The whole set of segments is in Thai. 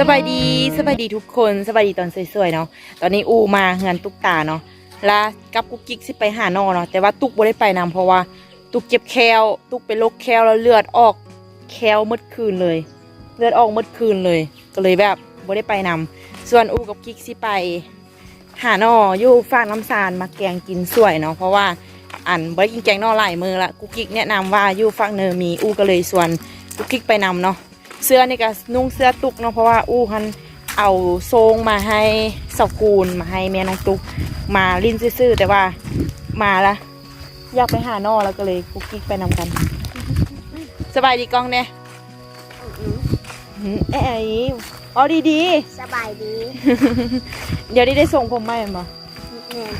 สบายดีสบายดีทุกคนสบายดีตอนสวยๆเนาะตอนนี้อูมาเฮือนตุกตาเนาะแล้วกับกุ๊กกิ๊กสิไปหานอเนาะแต่ว่าตุกบ่ได้ไปนำเพราะว่า ตุกเจ็บแคลตุกไปลกแคลแล้วเลือดออกแคลหมดคืนเลย เลือดออกหมดคืนเลย ก็เลยแบบบ่ได้ไปนำส่วนอูกับกิ๊กสิไป หานออยู่ฝากน้ำซานมาแกงกินสวยเนาะเพราะว่าอันบ่ได้กินแกงนอหลายมือละกุ๊กกิ๊กแนะนำว่าอยู่ฝากเนอมีอูก็เลยส่วนกุ๊กกิ๊กไปนำเนาะ เสื้อนี่ก็นุ่งเสื้อตุกเนาะเพราะว่าอู้คันเอาทรงมาให้สกูลมาให้แม่นางตุกมาลิ้นซื่อๆแต่ว่ามาละอยากไปหานอแล้วก็เลยกุ๊กกิ๊กไปนำกัน สบายดีกล้องเนี่ยเอ้ยเอาดีสบายดีๆเดี๋ยวนี้ได้ส่งผมมาเห็นบ่แม่น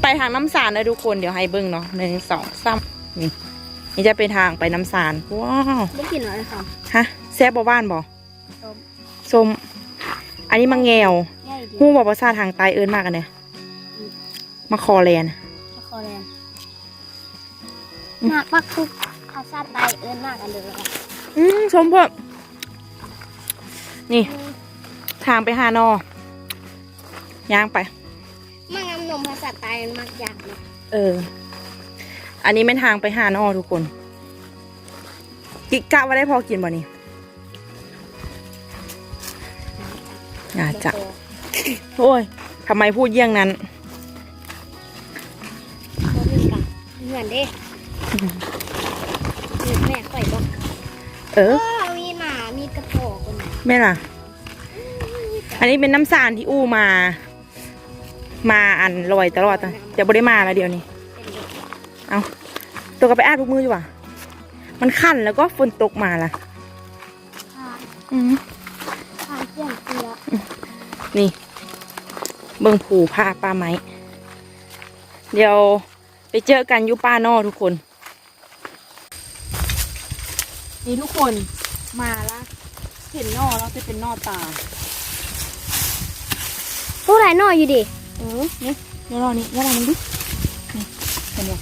ไปทางน้ำสารนะทุกคนเดี๋ยวให้เบิ้งเนาะหนึ่งสองสามนี่ นี่จะเป็นทางไปน้ำสารว้าวได้กินอะไรครับฮะแซ่บบ่บ้านบ่ส้มส้มอันนี้มังแงวง่ายดีหู้บอกภาษาทางใต้เอิ้นมากกันเนี่ยมาคอแลนมะคอแลนมากปักทุกภาษาไทยเอิ้นมากกันเลยค่ะอืมชมเพิ่มนี่ ทางไปหานอย่างไปมากน้ำนมภาษาไทยมันมากยากเลยเออ อันนี้เป็นทางไปหานอทุกคน กิกกะว่าได้พอกินบ่นี่อาจจะโอ้ยทำไมพูดเยี่ยงนั้นบ่มีกะเหมือนเด้เหมือนแม่ข่อยบอกเอเอออมีหมามีกระโปงคนไหนแม่ล่ะ อันนี้เป็นน้ำสารที่อู้มา มาอันลอยตลอดอะจะบ่ได้มาแล้วเดี๋ยวนี้เป็นเด็ก เอาตัวก็ไปอาบทุกมืออยู่ว่ะ มันขั้นแล้วก็ฝนตกมาล่ะค่ะอืมค่ะเพื่อนเกลือนี่ เบิ่งผูผ้าป้าไม้ เดี๋ยวไปเจอกันอยุป้านอทุกคน นี่ทุกคนมาละเห็นนอแล้วจะเป็นนอตาผู้ไรหน่อยอยู่ดิเออเนี่ยเดี๋ยวรอนี่เดี๋ยวรอมันดินี่เห็นยัง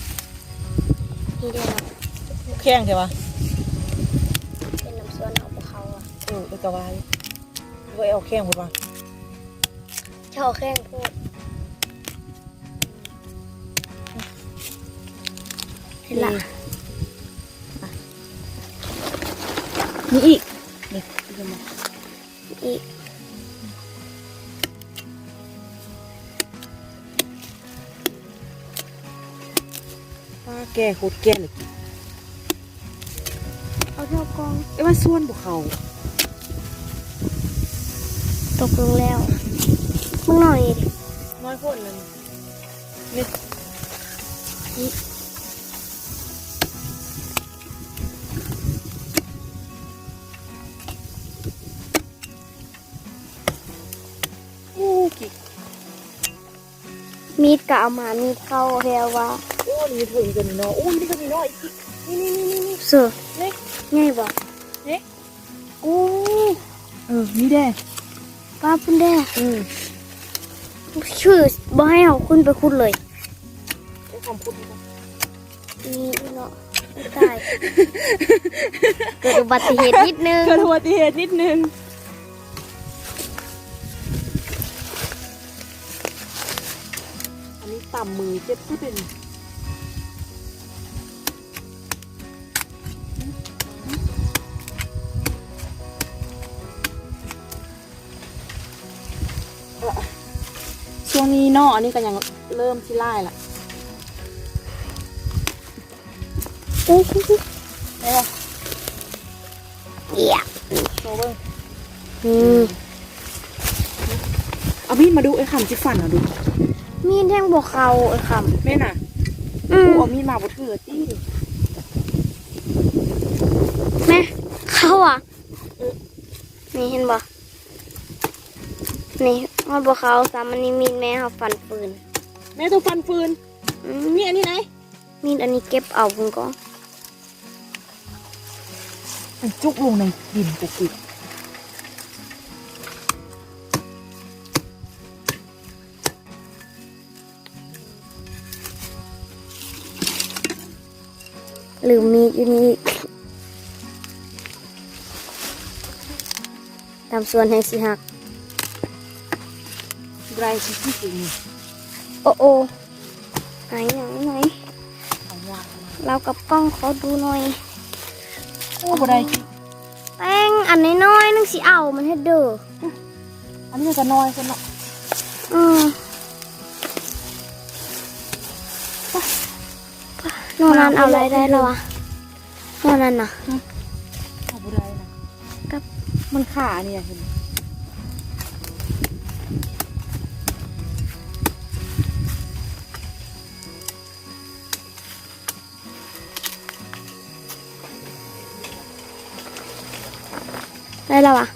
นี่เดียวเนะแข้งใช่ปะเป็นน้ำส่วนเอาภูเขาอะเออเออกะวายเว้ยเอาแข้งหมดว่ะชอบแข้งพูดเห็นละนี่อีกนี่อีก แก่โคตรแก่เลยเอาเท่ากองเอ้ยว่าส่วนบุเขาตกลงแล้วมึงหน่อยดิน้อยคนเลยนี่นี่อู้กิกมีดกะเอามามีดเข้าเฮียว่าโอ้ นี่ถึงกันนี่เนาะโอ้นี่ก็มีเนาะอีกทีนี่นี่นี่นี่เสือนี่ง่ายบ่โอ้เออนี่แด้ป้าพุ่นได้เออชื่อบ่ให้เอาขึ้นไปคุดเลยได้ความพูดดีกว่านี่เนาะไม่ตายเกิดอุบัติเหตุนิดนึงเกิดอุบัติเหตุนิดนึงอันนี้ต่ำมือเจ็บที่เป็น นี้เนอะอันนี้ก็ยังเริ่มที่ไล่ละอุ้ยได้ปะเอียโชว์เบิ้งอืมเอามีดมาดูไอ้คำที่ฟันเอาดูมีดแท่งบ่เขาไอ้คแม่น่ะำอืกูมเอามีดมาบดเถื่อตี้แม่เขาอะนี่เห็นบ่นี่ มันบ่เขาสามอันนี้มีดแม่เขาฟันปืนแม่ตัวฟันฟืนอืมมีอันนี้ไหนมีดอันนี้เก็บเอาคุณก็มันจุกลงในดินกุกกุกหรือมีดอยู่นี่ตำสวนแห่งสิหัก ไรที่ที่จริงโอ้โอ้ไหนไหนไหนของยากเรากับกล้องขอดูหน่อยโอ้บ่ได้แป้งอันน้อยๆนึงสิเอามันให้เด้ออันนี้ก็น้อยคนเนาะอืมนอนนั้นเอาอะไรได้แล้ววะนอนนั้นน่ะเอาบ่ได้นะกับมันขาเนี่ยเห็น ได้แล้ววะ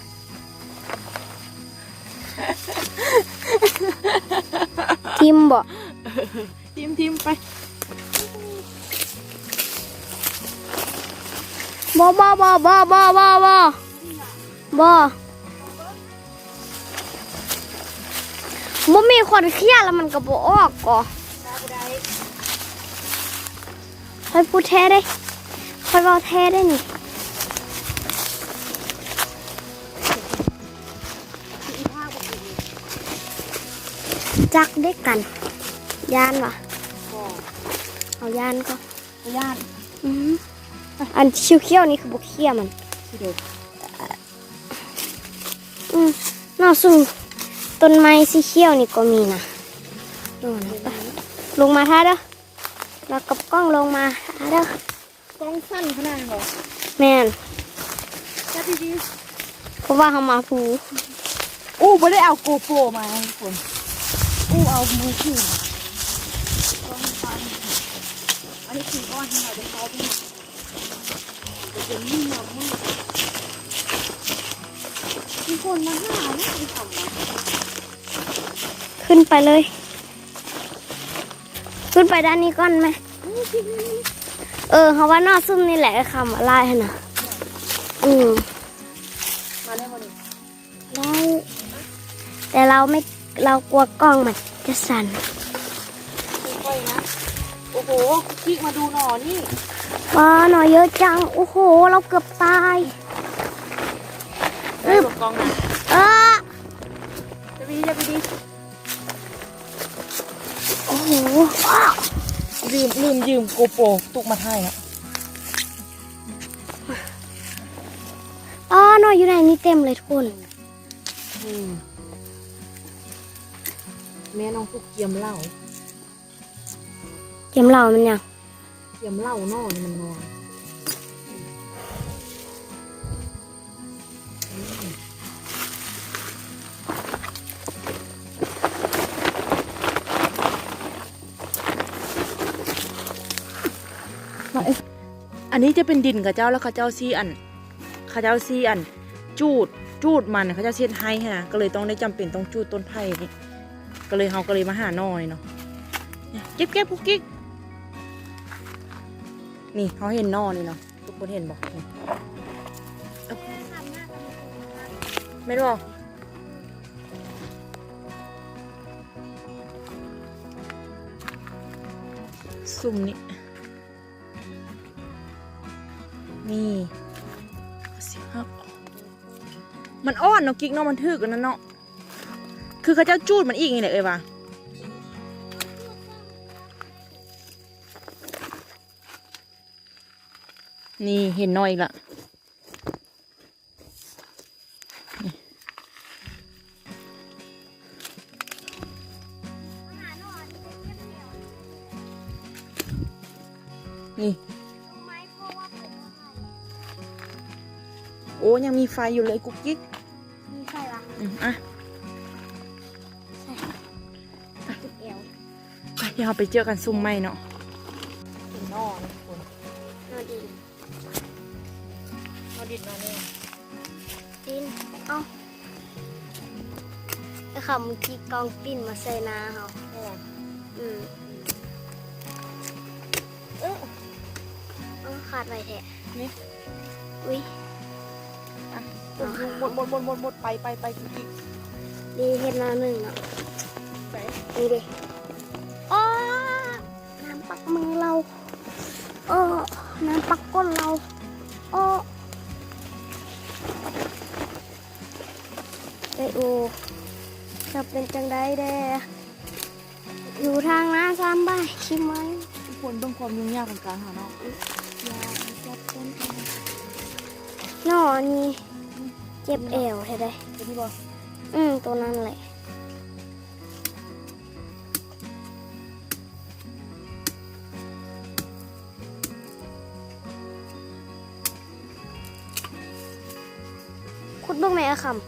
ทิมบ่ทิมทิมไปบ่บ่บ่บ่บ่บ่บ่บ่บ่มีคนเครียดแล้วมันก็บ่ออกก่อค่อยพูดแท้ได้ค่อยเว้าแท้ได้นี่ จักได้กัน ยานวะก็เอายานก็พยานอือหืออันเขี้ยวๆนี่คือบุเขี้ยมันที่เด็กอืมนอกสู่ต้นไม้สีเขี้ยวนี่ก็มีนะโน่นนะไปลงมาท่าเด้อแล้วกับกล้องลงมาท่าเด้อกล้องสั้นขนาดเหรอแม่นแค่ดีดีเพราะว่าเขามาภูอู้ไม่ได้เอาโกโปรมาให้ทุ กคนอู้เอามือถือมาอันนี้คือก้อนที่เราจะเข้าไปจะเป็นนิ่มแบบมืดมีคนมาหาเนี่ยมีคำว่าขึ้นไปเลย ขึ้นไปด้านนี้ก่อนไหมเออเขาว่านอกซุ่มนี่แหละคำอะไรให้นะอืมมาได้วันนี้ได้แต่เราไม่ เรากลัวกล้องมันจะสั่นค่อยๆนะโอ้โหคลิกมาดูหน่อนี่ว้าหน่อยเยอะจัง โอ้โห เราเกือบตายได้หลบกล้องนะเออจะไปดีจะไปดีโอ้โหอ้าวลืมลืมยืมโกโปรตุกมาให้อะอ้าหน่อยอยู่ไหนนี่เต็มเลยทุกคนอืม แม่น้องตุกเกียมเหล้าเก็มเหล่ามันยังเกียมเหล้าหน่อนี่มันนอนอันนี้จะเป็นดินกับเจ้าแล้วเข้าเจ้าซีอันเข้าเจ้าซีอัน จูดจูดมันเขาเจะเช็ดให้นะก็เลยต้องได้จำเป็นต้องจูดต้นไผ่นี่ ก็เลยเขาก็เลยมาหาหน่อยเนาะเก็บเก็บพุกกิ๊กนี่เขาเห็นหนอนี่เนาะทุกคนเห็นบอกไม่รู้หรอซุ่มนี่นี่สียงครับมันอ้อนเนาะกิ๊กเนาะมันทึกกันนั่นเนาะ คือเขาเจ้าจูดมันอีกไงเลยเอ้ยว่ะนี่เห็นหน้อยอีกละนี่ โอ้ยังมีไฟอยู่เลยกุ๊กกิ๊ก มีใช่ปะอืมอะ ไปเดี๋ยวเราไปเจอกันซุ่มไม่เนาะนนอนะทุกคนนอดีนอดิดนอเนี่ยดิน เอ้าไอ้คำเมื่อกี้กองปิ้นมาใส่นาเขาอืมเออเอาขาดไปแทะนี่อุ้ยอะหมดหมดหมดหมดหมดไปไปไปกุ๊กดีเห็นมาหนึ่งเนาะไปนี่ดิอ้อ ปักมือเราเออน้ำปักก้นเราอ้อได้อูจะเป็นจังได้แดอยู่ทางหน้าซ้ำบ้ายชิมไหมทุกคนต้องความยุ่งยากของการหาเนาะนอนี่เจ็บเอวใช่ได้เป็นที่บอกอืมตัวนั้นแหละ คุดเบ้างไหมอะคำ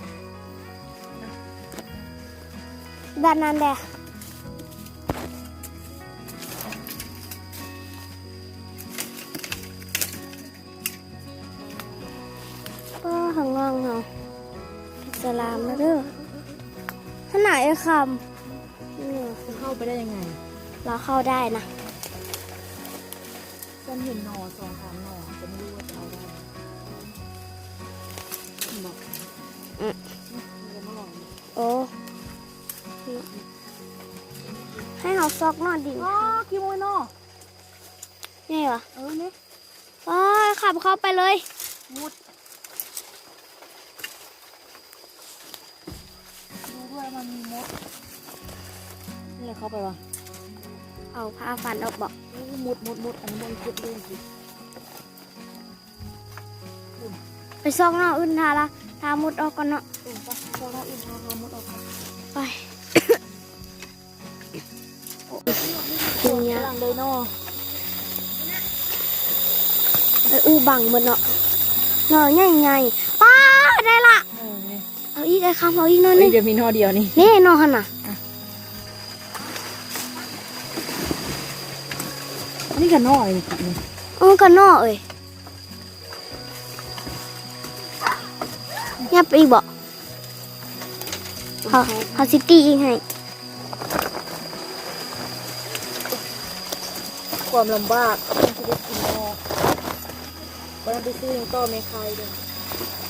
ด้านนั้นแดะก็หังงองเหรออิสลามนะเด้อขนาดไอ้คำเนี่ยจะเข้าไปได้ยังไง เราเข้าได้นะฉันเห็นหนอสองสามหนอจะไม่รู้ว่าจะเอาได้ โอ้ให้เขาซอกหนอนดิอ๋อกี่โมงเนาะนี่วะเออเนี่ยอ๋อขับเข้าไปเลยมุดดูด้วยมันมีมดนี่แหละเข้าไปวะเอาผ้าฟันออกบอกเออมุดมุดมุดอันนี้มันเก็บด้วยสิไปซอกหนอนอื่นทาละ ทามุดออกก่อนเนาะเออปะพอเราอื่นพอเรามุดออกไปไปทีเนี้ยกำลังเลยเนาะไอ้อู้บังหมันเนาะหน่อใหญ่ใหญ่ๆป้าได้ละเออเนี่ยเอาอีกไอ้คำเอาอีกหน่อยหเอ้นึยงเดี๋ยวมีหนอเดียวนี่นี่หนอหันน่ะนี่กันหนอเลยนี่เออก็หนอเอ้ย ยับไปอีกบอกเขาเขาซิตี้อีกให้ความลำบากต้องชีวิตกินหนอวันนั้นไปซื้อยังต่อไม่คายเลย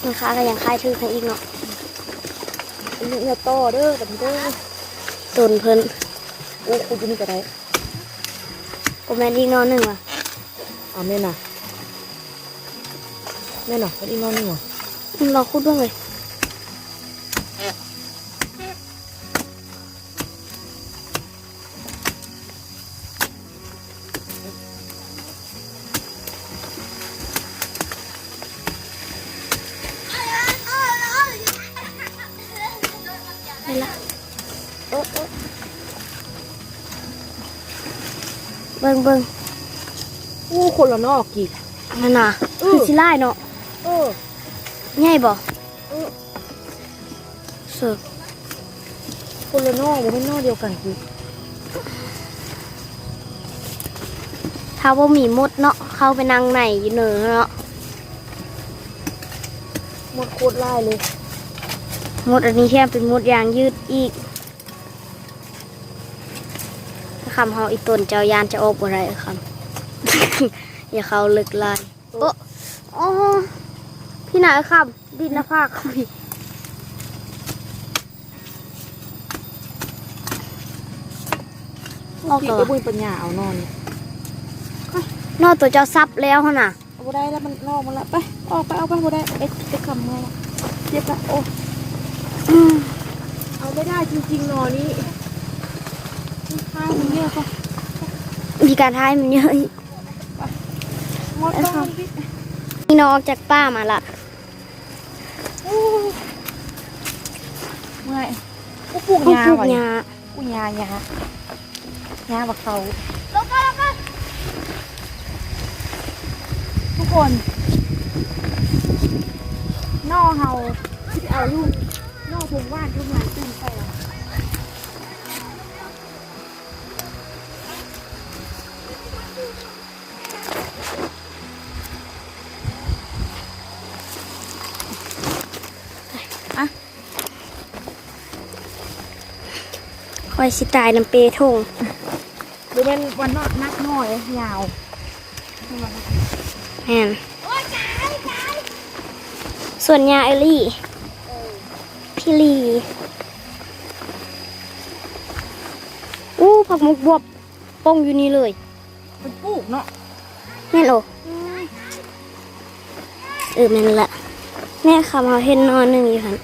มันค้าก็ยังคายถือให้อีกเนาะอันนี้อย่าต่อเด้อแบบนี้เด้อตนเพิ่นโอ้คุณจะนี่ก็ได้ก็แม่นอีกหนอหนึ่งว่ะอ่าแม่น่ะแม่น่ะเป็นอีกหนอหนึงเหรออืม เราคุดด้วยเลยเออเออเบิ่งเบิ่งอู้คนละนอกกี่นั่นน่ะคือสิไล่เนาะเออ ใหญ่บ่เออเสิร์ฟคนละนอกมันเป็นนอกเดียวกันกี่ถ้าว่ามีมดเนาะเข้าไปนั่งในอยู่เนอะเนาะหมดโคตรไล่เลย มดอันนี้แค่เป็นมดยางยืดอีกถ้าคำเฮาอีตนเจ้ายานจะโอบอะไรคำอย่าเข้าลึกลายโอ้โอ้ พี่ไหนครับ ดินหน้าภาคพี่ออกกี่ก่อก็นบุญปัญญาเอานอน นอกตัวเจ้าซับแล้วหั่นน่ะเอาบ่ได้แล้วมันนอกมันละไปออกไปเอาไปบ่ได้เอ็กเอ็กคำมาเจ็บละโอ้อืมเอาไม่ได้จริงๆนอนี้ข้าวมันเยอะก็มีการทายมันเยอะอีกหมดต้องมันพี่ นี่น้องออกจากป้ามาละ โอ้ เมื่อยกูปลูกผู้ยาปลูกไว้หญ้าปลูกยายายาบักเขาทุกคนนอเฮาที่เอาลูกนอทงว่านทุกงานตื่นไปอ อยสิตายน้ำเปทงหรือเป็นวันนอดนักน้อยยาวแม่นส่วนยาเอลลี่ พี่ลีอู้ผักมุกบวบปงอยู่นี่เลย เป็นปลูกเนาะแม่นโอเออแม่นละแม่คำเขาเห็นนอนหนึ่งอยู่หัน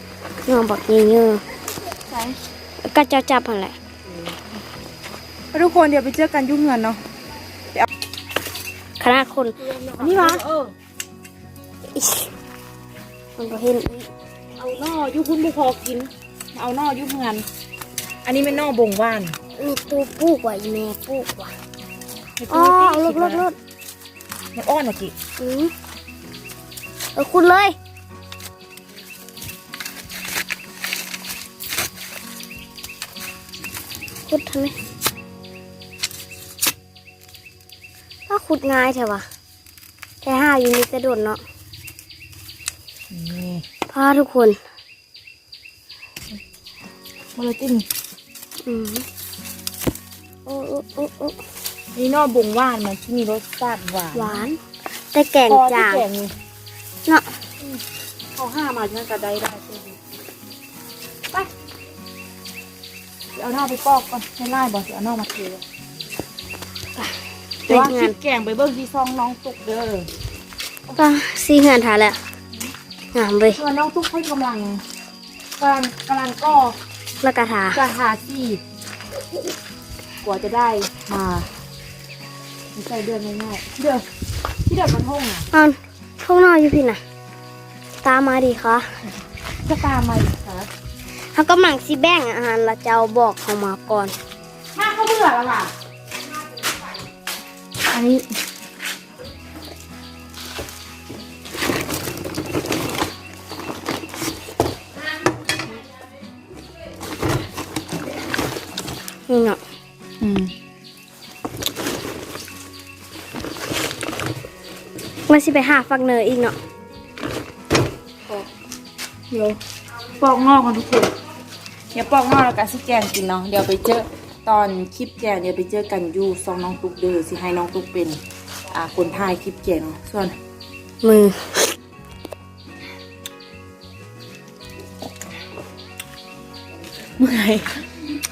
งอบักเยอะใช่ๆก็เจ้าจับอะไร ทุกคนเดี๋ยวไปเจอกันยุ่งเงินเนาะขนาดคนอันนี้วะเออมันบ่เห็นเอานอยุคุณบุพอกิน เอานอยุเงินอันนี้เป็นนอบงว่านนี่ตัวปลูกไว้แม่ปลูกไว้ให้อ๋อตัวเอาลที่ดลดลดมันอ้อนเหรอกิอืมเออคุณเลยขุดทำไม ขุดง่ายใช่ปะแค่ห้าอยู่นี่กระโดดเนาะนี่พาทุกคนมาเลยติ้นอืมโอ้โอ้โอ้โอ้นี่นอบงว่านมันที่มีรสชาติหวานหวาน แต่แกงพอที่จางแกงนี่เนาะเขาห้ามาฉันก็ได้ได้ใช่ไหมไปเดี๋ยวเอานอไปปอกก่อนไม่ไล่บอกเดี๋ยวเอานอมาเทเลย แต่เป็นว่าคงาลินปแกงไปเบิ้งที่ซองน้องตุกเด้อก็ซีเงินทาแล้วงามเลยส่วนน้องตุ๊กให้กำลังกำลังกำลังก็แล้วก็ทาจะหาที่กว่าจะได้มาไม่ใช่เดือนง่ายๆที่เดิมที่เดิมมันห้องอะเอาพวกนอกอยู่พี่น่ะ ตามมาดีคะจะตามมาอีกคะเขาก็หมั่งซีแบ่งอาหารละเจ้าบอกเขามาก่อนถ้าเขาเบื่อแล้วล่ะอั นนี้นี่เนาะอืมมันสิไปหาฟักเนยอีกเนาะเดี๋ยวปอกงอกกันทุกคน เดี๋ยวปอกงอกแล้วก็สิแกงกินเนาะ เดี๋ยวไปเจอ ตอนคลิปแกงเดี๋ยวไปเจอกันอยู่ซองน้องตุ๊กเด้อสิให้น้องตุ๊กเป็น อ่าคนถ่ายคลิปแกงเนาะส่วน มือเมื่อย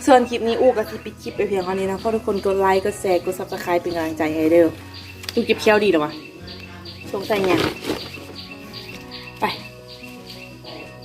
ส่วนคลิปนี้อู้ก็สิปิดคลิปไปเพียงเท่านี้นะขอทุกคนกดไลค์กดแชร์กดซับสไครป์เป็นกำลังใจให้เด้อดูเก็บเคี้ยวดีเหรอวะสงสัยเนี่ยง